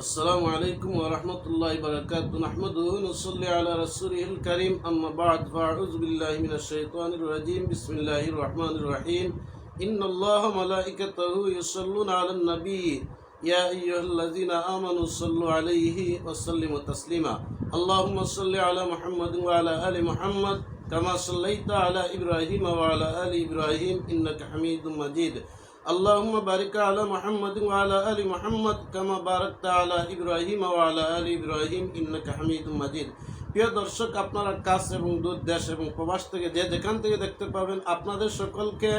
السلام عليكم ورحمة الله وبركاته. نحمده ونصلي على رسوله الكريم. أما بعد فأعوذ بالله من الشيطان الرجيم. بسم الله الرحمن الرحيم. إن الله ملائكته يصلون على النبي. يا أيها الذين آمنوا صلوا عليه وسلموا تسليما. اللهم صل على محمد وعلى آل محمد كما صليت على إبراهيم وعلى آل إبراهيم إنك حميد مجيد. اللهم بارك على محمد وعلى آل محمد كما باركت على إبراهيم وعلى آل إبراهيم إنك حميد مجيد প্রিয় দর্শক আপনারা কাছ এবং দূর দেশ এবং প্রবাস থেকে যে যেখান থেকে দেখতে পাবেন আপনাদের সকলকে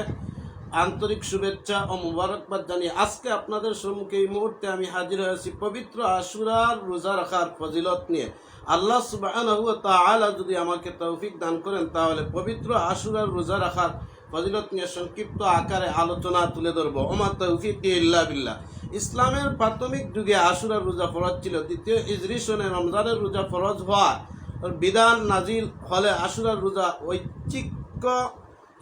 আন্তরিক শুভেচ্ছা ও মুবারকবাদ জানিয়ে আজকে আপনাদের সম্মুখে এই মুহূর্তে আমি হাজির হয়েছি পবিত্র আশুরার রোজা রাখার ফজিলত নিয়ে আল্লাহ সুবহানাহু ওয়া তাআলা যদি আমাকে তৌফিক দান করেন তাহলে পবিত্র আশুরার রোজা রাখার ফজিলত নিয়ে সংক্ষিপ্ত আকারে আলোচনা তুলে ধরবো। ওমা তৌফিক ইল্লা বিল্লাহ। ইসলামের প্রাথমিক যুগে আশুরার রোজা ফরজ ছিল। দ্বিতীয় ইজরি সনে রমজানের রোজা ফরজ হওয়া বিধান নাজিল হলে আশুরার রোজা ঐচ্ছিক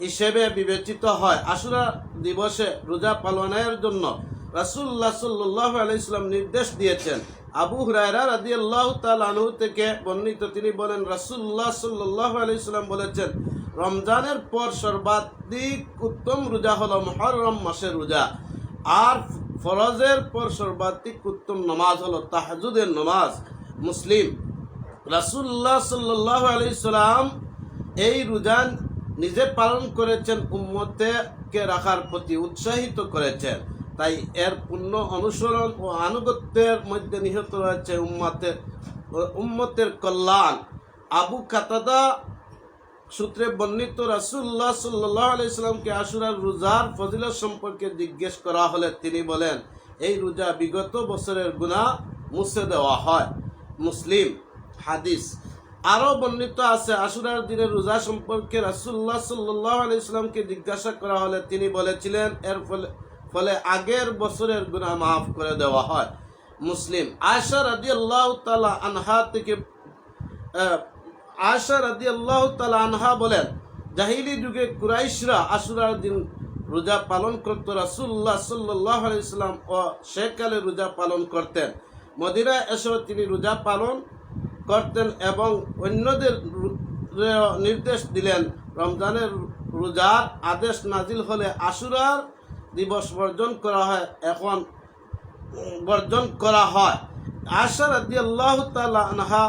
হিসেবে বিবেচিত হয়। আশুরা দিবসে রোজা পালনের জন্য রাসুল্লাহ সাল্লাহ আলাইসলাম নির্দেশ দিয়েছেন। আবু হুরায়রা রাদি আল্লাহ আনহু থেকে বর্ণিত তিনি বলেন রাসুল্লাহ সাল্লাহ আলাইসলাম বলেছেন রমজানের পর সর্বাধিক উত্তম রোজা হলো মহরম মাসের রোজা। আর ফরজের পর সর্বাধিক উত্তম নমাজ হলো তাহাজুদের নমাজ। মুসলিম রাসুল্লাহ সাল্লাহ আলাইসাল্লাম এই রোজা নিজে পালন করেছেন, উম্মতেকে রাখার প্রতি উৎসাহিত করেছেন। তাই এর পূর্ণ অনুসরণ ও আনুগত্যের মধ্যে নিহত রয়েছে উম্মতের উম্মতের কল্যাণ। আবু কাতাদা সূত্রে বর্ণিত রাসুল্লাহ সাল্লাহ আলাইসাল্লামকে আশুরার রোজার ফজিলত সম্পর্কে জিজ্ঞেস করা হলে তিনি বলেন, এই রোজা বিগত বছরের গুণা মুছে দেওয়া হয়। মুসলিম হাদিস। আরও বর্ণিত আছে, আশুরার দিনের রোজা সম্পর্কে রাসুল্লাহ সাল্লাহ আলাইসাল্লামকে জিজ্ঞাসা করা হলে তিনি বলেছিলেন, এর ফলে ফলে আগের বছরের গুণা মাফ করে দেওয়া হয়। মুসলিম আয়সা রাজি আল্লাহ তালা আনহা থেকে আয়সা রাজি আল্লাহ আনহা বলেন, জাহিলি যুগে কুরাইশরা আশুরার দিন রোজা পালন করত রাসুল্লাহ সাল্লাহ আলাইসাল্লাম ও শেখালে রোজা পালন করতেন। মদিনায় এসেও তিনি রোজা পালন করতেন এবং অন্যদের নির্দেশ দিলেন, রমজানের রোজার আদেশ নাজিল হলে আশুরার দিবস বর্জন করা হয়, এখন বর্জন করা হয়। আশা রাদি আল্লাহ তালা আনহা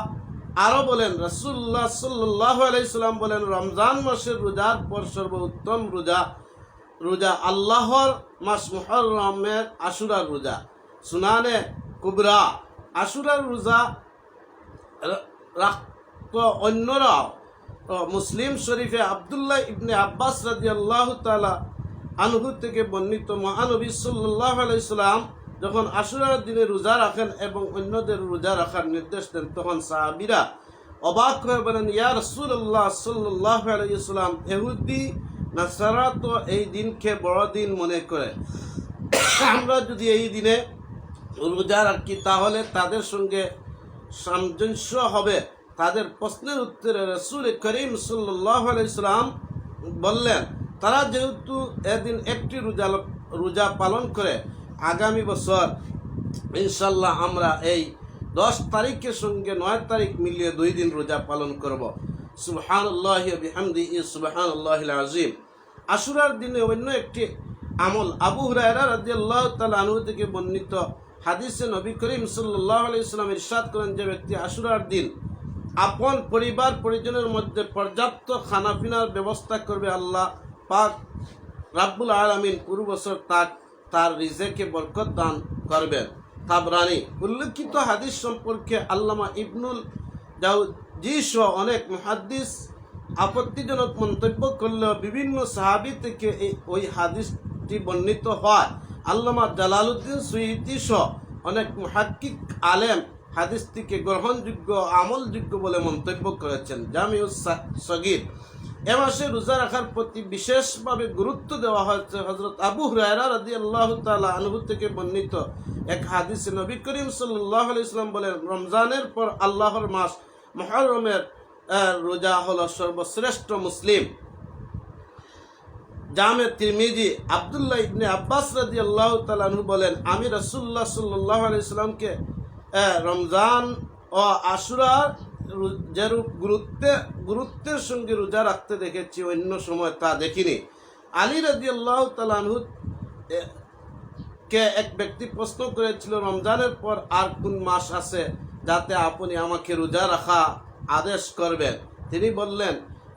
আরও বলেন রাসুল্লাহ সাল্লাহ আলাইসাল্লাম বলেন, রমজান মাসের রোজার পর সর্বোত্তম রোজা রোজা আল্লাহর মাস মুহরমের আশুরার রোজা। সুনানে কুবরা, আশুরার রোজা রাখত অন্যরাও। মুসলিম শরীফে আবদুল্লাহ ইবনে আব্বাস রাজি আল্লাহ তালা আনহু থেকে বর্ণিত মহানবী সাল্লাহ আলাইসাল্লাম যখন আশুরার দিনে রোজা রাখেন এবং অন্যদের রোজা রাখার নির্দেশ দেন, তখন সাহাবিরা অবাক হয়ে বলেন, ইয়া রসুল্লাহ সাল্লাহ আলাইসাল্লাম এহুদি নাসারা তো এই দিনকে বড় দিন মনে করে। আমরা যদি এই দিনে রোজা রাখি, তাহলে তাদের সঙ্গে সামঞ্জস্য হবে। তাদের প্রশ্নের উত্তরে রসুল করিম সাল্লাহ আলাইসালাম বললেন, তারা যেহেতু এদিন একটি রোজা রোজা পালন করে আগামী বছর ইনশাল্লাহ আমরা এই দশ তারিখের সঙ্গে নয় তারিখ মিলিয়ে দুই দিন রোজা পালন করব। সুবহানাল্লাহ বিহামদি সুবহানাল্লাহ আজিম আশুরার দিনে অন্য একটি আমল আবু হুরায়রা রাদিয়াল্লাহু তাআলা আনহু থেকে বর্ণিত হাদিসে নবী করিম সাল্লাল্লাহু আলাইহি সাল্লাম ইরশাদ করেন যে ব্যক্তি আশুরার দিন আপন পরিবার পরিজনের মধ্যে পর্যাপ্ত খানাপিনার ব্যবস্থা করবে আল্লাহ পাক রাব্বুল আলামিন, পুরো বছর তার রিজেকে বরকত দান করবেন। তাবরানি উল্লেখিত হাদিস সম্পর্কে আল্লামা ইবনুল জাউজি সহ অনেক মুহাদ্দিস আপত্তিজনক মন্তব্য করলেও বিভিন্ন সাহাবি থেকে এই ওই হাদিসটি বর্ণিত হয়। আল্লামা জালালউদ্দিন সুইতি সহ অনেক মুহাক্কিক আলেম হাদিসটিকে গ্রহণযোগ্য আমলযোগ্য বলে মন্তব্য করেছেন। জামিউস সা- সগীর এ মাসে রোজা রাখার প্রতি বিশেষভাবে গুরুত্ব দেওয়া হয়েছে হজরত আবু হুরায়রা রাদি আল্লাহ তালা আনহু থেকে বর্ণিত এক হাদিসে নবী করিম সাল্লাহ ইসলাম বলেন রমজানের পর আল্লাহর মাস মহরমের রোজা হলো সর্বশ্রেষ্ঠ মুসলিম। জামে তিরমিজি আবদুল্লাহ ইবনে আব্বাস রাদি আল্লাহ তালানহু বলেন আমি রসুল্লাহ সাল্লাহ আলাইসাল্লামকে এ, রমজান ও আশুরার যেরূপ গুরুত্বে, গুরুত্বের সঙ্গে রোজা রাখতে দেখেছি অন্য সময় তা দেখিনি। আলী রাজি আল্লাহ তালানহু কে এক ব্যক্তি প্রশ্ন করেছিল, রমজানের পর আর কোন মাস আছে যাতে আপনি আমাকে রোজা রাখা আদেশ করবেন? তিনি বললেন,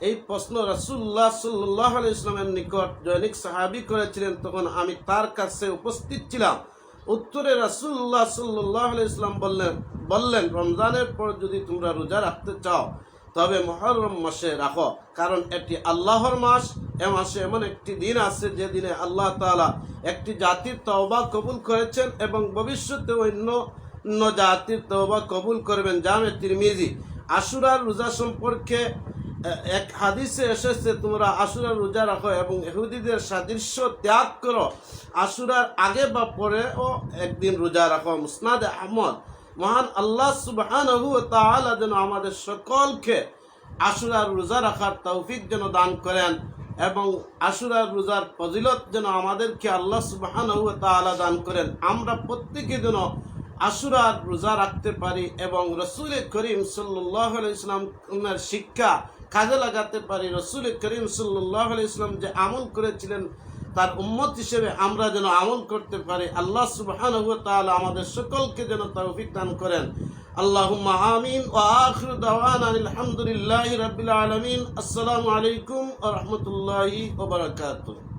এই প্রশ্ন রাসুল্লাহ সাল্লাহ আলি ইসলামের নিকট জৈনিক সাহাবি করেছিলেন, তখন আমি তার কাছে উপস্থিত ছিলাম। উত্তরে রাসুল্লাহ সাল্লাহ ইসলাম বললেন বললেন, রমজানের পর যদি তোমরা রোজা রাখতে চাও, তবে মহরম মাসে রাখো, কারণ এটি আল্লাহর মাস। এ মাসে এমন একটি দিন আছে যে দিনে আল্লাহ তাআলা একটি জাতির তওবা কবুল করেছেন এবং ভবিষ্যতে অন্য অন্য জাতির তওবা কবুল করবেন। জামে তিরমিজি, আশুরার রোজা সম্পর্কে এক হাদিসে এসেছে, তোমরা আশুরার রোজা রাখো এবং ইহুদিদের সাদৃশ্য ত্যাগ করো। আশুরার আগে বা পরে ও একদিন রোজা রাখো। মুসনাদ আহমদ, মহান আল্লাহ তাআলা যেন আমাদের সকলকে আশুরার রোজা রাখার তৌফিক যেন দান করেন এবং আশুরার রোজার ফজিলত যেন আমাদেরকে আল্লাহ সুবহানাহু ওয়া তাআলা দান করেন। আমরা প্রত্যেকে যেন আশুরার রোজা রাখতে পারি এবং রসুল করিম সাল্লাহ ইসলামের শিক্ষা কাজে লাগাতে পারি। রসুল করিম সাল্লাহ ইসলাম যে আমল করেছিলেন, তার উম্মত হিসেবে আমরা যেন আমল করতে পারি। আল্লাহ সুবহান আমাদের সকলকে যেন তৌফিক দান করেন। আল্লাহ আলহামদুলিল্লাহি রাব্বিল আলামিন। আসসালামু আলাইকুম ওয়া ওবরাকাত ওয়া বারাকাতুহু।